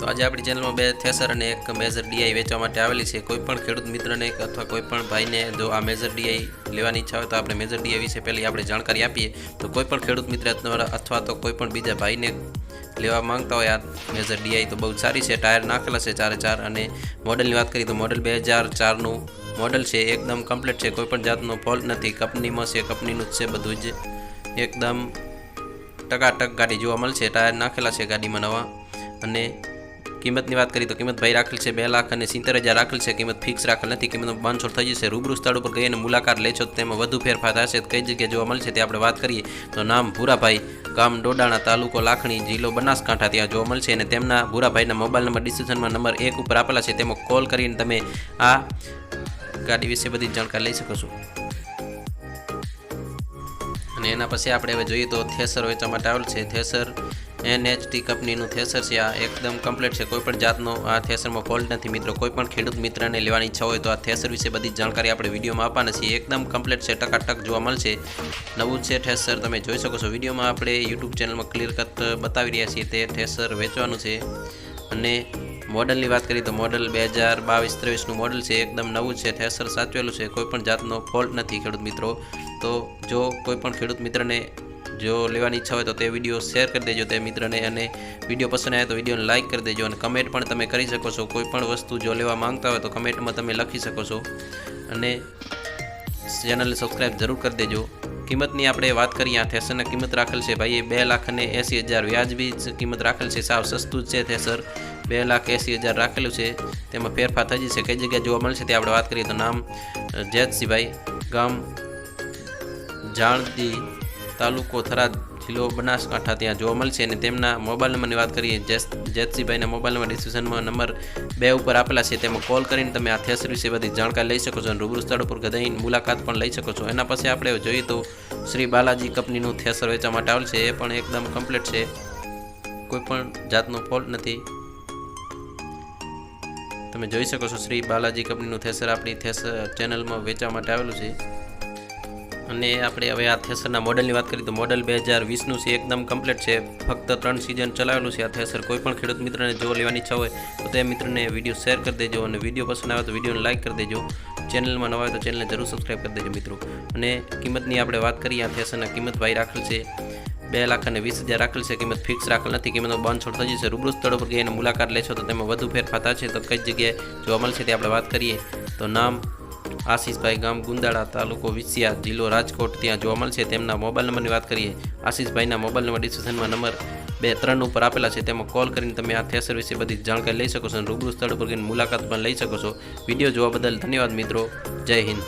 તો આજે આપણી ચેનલમાં બે થેસર અને એક મેજર ડીઆઈ વેચવા માટે આવેલી છે. કોઈ પણ ખેડૂત મિત્રને અથવા કોઈ પણ ભાઈને જો આ મેજર ડીઆઈ લેવાની ઈચ્છા હોય તો આપણે મેજર ડીઆઈ વિશે પહેલી આપણે જાણકારી આપીએ. તો કોઈ પણ ખેડૂત મિત્ર અથવા તો કોઈ પણ બીજા ભાઈને લેવા માંગતા હોય આ મેજર ડીઆઈ તો બહુ સારી છે. ટાયર નાખેલા છે ચારે ચાર અને મોડલની વાત કરીએ તો મોડલ બે હજાર ચારનું મોડલ છે. એકદમ કમ્પ્લીટ છે. કોઈપણ જાતનો ફોલ્ટ નથી. કંપનીમાં છે, કંપનીનું જ છે, બધું જ એકદમ ટકાટક ગાડી જોવા મળશે. ટાયર નાખેલા છે ગાડીમાં નવા અને કિંમતની વાત કરીએ તો કિંમત ભાઈ રાખેલ છે, બે લાખ અને સિત્તેર હજાર રાખેલ છે. કિંમત ફિક્સ રાખેલ નથી કિંમત બાંધછોડ થઈ જશે. રૂબરૂ સ્થળ ઉપર ગઈ અને મુલાકાત લેશો તો તેમાં વધુ ફેરફાર થશે. કઈ જગ્યાએ જોવા મળશે તે આપણે વાત કરીએ. તો નામ ભૂરાભાઈ, ગામ ડોડાણા તાલુકો લાખણી, જિલ્લો બનાસકાંઠા. ત્યાં જોવા મળશે અને તેમના ભૂરાભાઈના મોબાઈલ નંબર, ડિસ્ક્રિપ્શનમાં નંબર એક ઉપર આપેલા છે. તેમાં કોલ કરીને તમે આ ગાડી વિશે બધી જાણકારી લઈ શકો છો. અને એના પછી આપણે હવે જોઈએ તો થેસર વેચવા માટે આવેલ છે. થેસર એનએચટી કંપનીનું થેસર છે. આ એકદમ કમ્પ્લીટ છે. કોઈપણ જાતનો આ થેસરમાં ફોલ્ટ નથી મિત્રો. કોઈપણ ખેડૂત મિત્રને લેવાની ઈચ્છા હોય તો આ થેસર વિશે બધી જાણકારી આપણે વિડીયોમાં આપવાના છીએ. એકદમ કમ્પ્લીટ છે. ટકાટક જોવા મળશે. નવું છે થેસર. તમે જોઈ શકો છો. વિડીયોમાં આપણે યુટ્યુબ ચેનલમાં ક્લિયર કટ બતાવી રહ્યા છીએ. તે થેસર વેચવાનું છે. અને મોડલની વાત કરીએ તો મોડલ બે હજાર બાવીસ ત્રેવીસનું મોડલ છે. એકદમ નવું છે. થેસર સાચવેલું છે. કોઈપણ જાતનો ફોલ્ટ નથી ખેડૂત મિત્રો. તો જો કોઈપણ ખેડૂત મિત્રને જો લેવાની ઈચ્છા હોય તો તે વીડિયો શેર કરી દેજો તે મિત્રને અને વીડિયો પસંદ આવે તો વિડીયોને લાઇક કરી દેજો અને કમેન્ટ પણ તમે કરી શકો છો. કોઈ પણ વસ્તુ જો લેવા માંગતા હોય તો કમેન્ટમાં તમે લખી શકો છો. અને ચેનલને સબસ્ક્રાઈબ જરૂર કરી દેજો. કિંમતની આપણે વાત કરીએ, આ થેસરની કિંમત રાખેલ છે ભાઈ, એ બે લાખ અને એંસી હજાર. વ્યાજબી કિંમત રાખેલ છે, સાવ સસ્તું જ છે થેસર. બે લાખ એંસી હજાર રાખેલું છે. તેમાં ફેરફાર થઈ જશે. કઈ જગ્યાએ જોવા મળશે તે આપણે વાત કરીએ તો નામ જેતસિંહભાઈ, ગામ જાણદી તાલુકો થરાદ જિલ્લો બનાસકાંઠા ત્યાં જોવા મળશે અને તેમના મોબાઈલ નંબરની વાત કરીએ જેતસિંહભાઈના મોબાઈલ નંબર ડિસ્ક્રિપ્શનમાં નંબર બે ઉપર આપેલા છે, તેમાં કોલ કરીને તમે આ થેસર વિશે બધી જાણકારી લઈ શકો છો અને રૂબરૂ સ્થળ ઉપર ગદાઈ મુલાકાત પણ લઈ શકો છો. એના પછી આપણે જોઈએ તો શ્રી બાલાજી કંપનીનું થેસર વેચવા માટે આવેલ છે, એ પણ એકદમ કમ્પ્લીટ છે. કોઈ પણ જાતનો ફોલ્ટ નથી. તમે જોઈ શકો છો, શ્રી બાલાજી કંપનીનું થેસર આપણી થેસર ચેનલમાં વેચવા માટે આવેલું છે. અને આપણે હવે આ થેસરના મોડલની વાત કરીએ તો મોડલ બે હજાર વીસનું છે, એકદમ કમ્પ્લીટ છે. ફક્ત ત્રણ સિઝન ચલાવેલું છે આ થેસર. કોઈ પણ ખેડૂત મિત્રને જો લેવાની ઈચ્છા હોય તો તે મિત્રને વીડિયો શેર કરી દેજો અને વીડિયો પસંદ આવે તો વિડીયોને લાઇક કરી દેજો. ચેનલમાં નવા હોય તો ચેનલને જરૂર સબસ્ક્રાઈબ કરી દેજો મિત્રો. અને કિંમતની આપણે વાત કરીએ, આ થેસરના કિંમત ભાઈ રાખેલ છે બે લાખ અને વીસ હજાર રાખેલ છે. કિંમત ફિક્સ રાખેલ નથી. કિંમતનો બંધ છોડ થઈ જશે રૂબરૂ સ્થળો પર ગઈને મુલાકાત લેશો તો તેમાં વધુ ફેરફાર થશે. તો કઈ જગ્યાએ જોવા મળશે તે આપણે વાત કરીએ. તો નામ આશીષભાઈ ગામ ગુંદાળા તાલુકો વિસિયા જિલ્લો રાજકોટ. ત્યાં જોવા મળશે તેમના મોબાઈલ નંબરની વાત કરીએ. આશીષભાઈના મોબાઈલ નંબર, ડિસ્ક્રિપ્શનમાં નંબર બે, ત્રણ ઉપર આપેલા છે. તેમાં કોલ કરીને તમે આ થેસર વિશે બધી જાણકારી લઈ શકો છો અને રૂબરૂ સ્થળ પર મુલાકાત પણ લઈ શકો છો. વીડિયો જોવા બદલ ધન્યવાદ મિત્રો. જય હિન્દ.